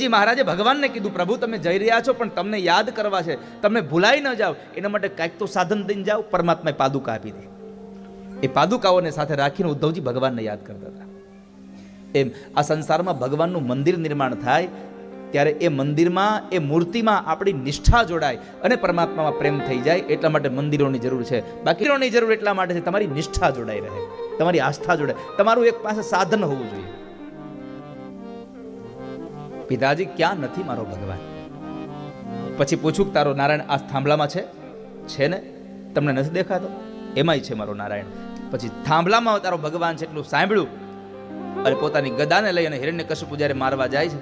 જી મહારાજે ભગવાનને કીધું, પ્રભુ, તમે જઈ રહ્યા છો, પણ તમને યાદ કરવા છે. તમે ભૂલાઈ ન જાઓ. એના માટે કાંઈક તો સાધન દઈને જાઓ. પરમાત્માએ પાદુકા આપી દે. એ પાદુકાઓને સાથે રાખીને ઉદ્ધવજી ભગવાનને યાદ કરતા હતા. એમ આ સંસારમાં ભગવાનનું મંદિર નિર્માણ થાય, ત્યારે એ મંદિરમાં, એ મૂર્તિમાં આપણી નિષ્ઠા જોડાય અને પરમાત્મામાં પ્રેમ થઈ જાય, એટલા માટે મંદિરોની જરૂર છે. બાકીની જરૂર એટલા માટે છે, તમારી નિષ્ઠા જોડાઈ રહે, તમારી આસ્થા જોડાય તમારું એક પાસે સાધન હોવું જોઈએ. પિતાજી, ક્યાં નથી મારો ભગવાન? પછી પૂછું તારો નારાયણ આ થાંભલામાં છે? છે ને? તમને નથી દેખાતો? એમાંય છે મારો નારાયણ. પછી થાંભલામાં તારો ભગવાન છે એટલું સાંભળ્યું. અને પોતાની ગદાને લઈ અને હિરણ્ય કશ્યપુ જ્યારે મારવા જાય છે,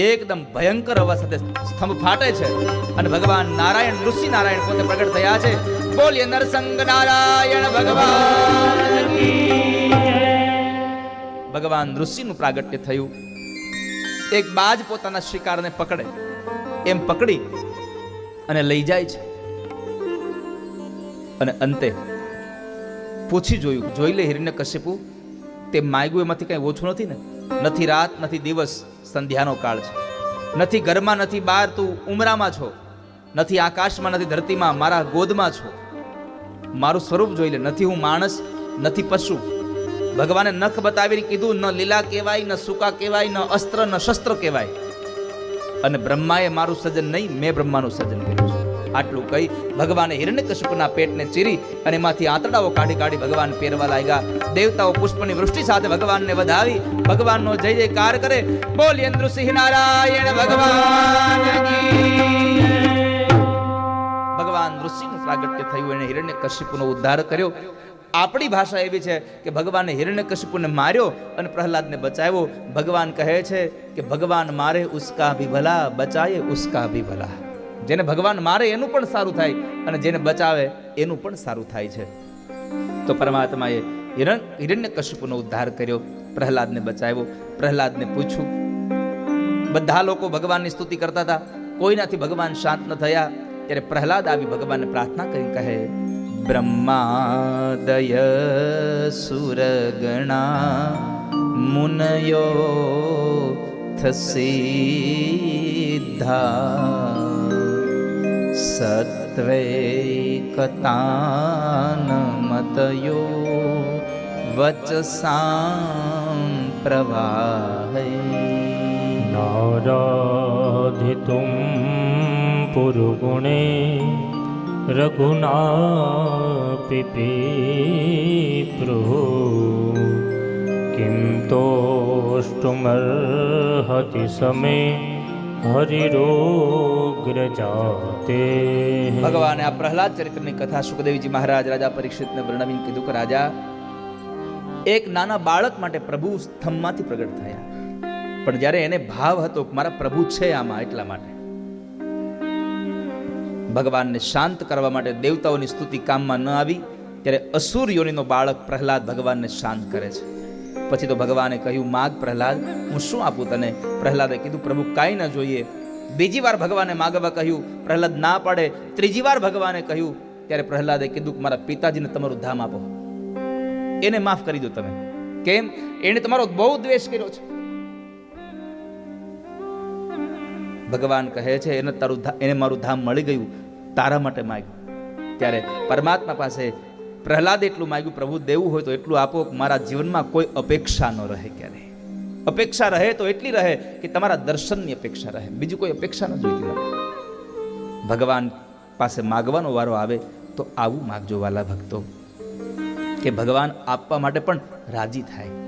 એકદમ ભયંકર અવાજ સાથે સ્તંભ ફાટે છે અને ભગવાન નારાયણ, ઋષિ નારાયણ પોતે પ્રગટ થયા છે. બોલીએ, નરસંગ નારાયણ ભગવાન ભગવાન ઋષિનું પ્રાગટ્ય થયું. એક બાજ પોતાના શિકારને પકડે. એમ પકડી અને લઈ જાય છે. અને અંતે પૂછી જોયું, જોઈ લે હિરણ્ય કશ્યપુ, તે માગ્યું એમાંથી કંઈ ઓછું નથી ને? નથી રાત, નથી દિવસ, સંધ્યાનો કાળ છે. નથી ઘરમાં, નથી બહાર, તું ઉમરામાં છો. નથી આકાશમાં, નથી ધરતીમાં, મારા ગોદમાં છો. મારું સ્વરૂપ જોઈ લે, નથી હું માણસ, નથી પશુ. ભગવાને નખ બતાવીને કીધું, ન લીલા કહેવાય, ન સૂકા કહેવાય, ન અસ્ત્ર, ન શસ્ત્ર કહેવાય. અને બ્રહ્માએ મારું સર્જન નહીં, મેં બ્રહ્માનું સર્જન કર્યું છે. આટલું કહી ભગવાને હિરણ્યકશ્યપના પેટને ચીરી અને એમાંથી આંતડાઓ કાઢી કાઢી ભગવાન પહેરવા લાગ્યા. દેવતાઓ પુષ્પની વૃષ્ટિ સાથે ભગવાનને વધાવી, ભગવાનનો જય જયકાર કરે, બોલ ઇન્દ્રસિંહ નારાયણ ભગવાન ભગવાન ઋષિનું પ્રાગટ્ય થયું, એને હિરણ્ય કશ્યપુનો ઉદ્ધાર કર્યો. આપણી ભાષા એવી છે કે ભગવાને હિરણ્ય કશ્યપુને માર્યો અને પ્રહલાદને બચાવ્યો. ભગવાન કહે છે કે ભગવાન મારે ઉસકા ભી ભલા, બચાયે ઉસકા ભી ભલા. જેને ભગવાન મારે એનું પણ સારું થાય અને જેને બચાવે એનું પણ સારું થાય છે. તો પરમાત્માએ હિરણ, હિરણ્ય કશ્યપુનો ઉદ્ધાર કર્યો, પ્રહલાદને બચાવ્યો, પ્રહલાદને પૂછ્યું. બધા લોકો ભગવાનની સ્તુતિ કરતા હતા. કોઈનાથી ભગવાન શાંત ન થયા. ત્યારે પ્રહલાદ આવી ભગવાનને પ્રાર્થના કરી કહે બ્રહ્માદય સુરગણા મુનયો થસિદ્ધા સત્વૈકતાન મતયો વચસાં પ્રવાહે નારાધિતું પુરુગુણે રઘુના પ્રભુ કિમ તોષ્ટુમર્હતિ સમે હરિરોગ્રજાતે ભગવાને આ પ્રહલાદ ચરિત્રની કથા સુખદેવજી મહારાજ રાજા પરીક્ષિતને વર્ણવીને કીધું કે રાજા એક નાના બાળક માટે પ્રભુ સ્તંભમાંથી પ્રગટ થયા પણ જ્યારે એને ભાવ હતો મારા પ્રભુ છે આમાં એટલા માટે ભગવાનને શાંત કરવા માટે દેવતાઓની સ્તુતિ કામમાં ન આવી, ત્યારે અસુર યોનિનો બાળક પ્રહલાદ ભગવાનને શાંત કરે છે. પછી તો ભગવાને કહ્યું, માગ પ્રહલાદ, હું શું આપું તને? પ્રહલાદે કીધું, પ્રભુ, કાંઈ ન જોઈએ. બીજી વાર ભગવાને માગવા કહ્યું, પ્રહલાદ ના પાડે. ત્રીજી વાર ભગવાને કહ્યું, ત્યારે પ્રહલાદે કીધું કે, મારા પિતાજીને તમારું ધામ આપો. એને માફ કરી દો તમે. કેમ? એને તમારો બહુ દ્વેષ કર્યો છે. ભગવાન કહે છે, એને તારું એને મારું ધામ મળી ગયું, તારા માટે માગ્યું. ત્યારે પરમાત્મા પાસે પ્રહલાદ એટલું માગ્યું, પ્રભુ, દેવું હોય તો એટલું આપો, મારા જીવનમાં કોઈ અપેક્ષા ન રહે ક્યારે. અપેક્ષા રહે તો એટલી રહે કે તમારા દર્શનની અપેક્ષા રહે. બીજી કોઈ અપેક્ષા ન જોઈતી ભગવાન પાસે માગવાનો વારો આવે તો આવું માગજો વાલા ભક્તો, કે ભગવાન આપવા માટે પણ રાજી થાય.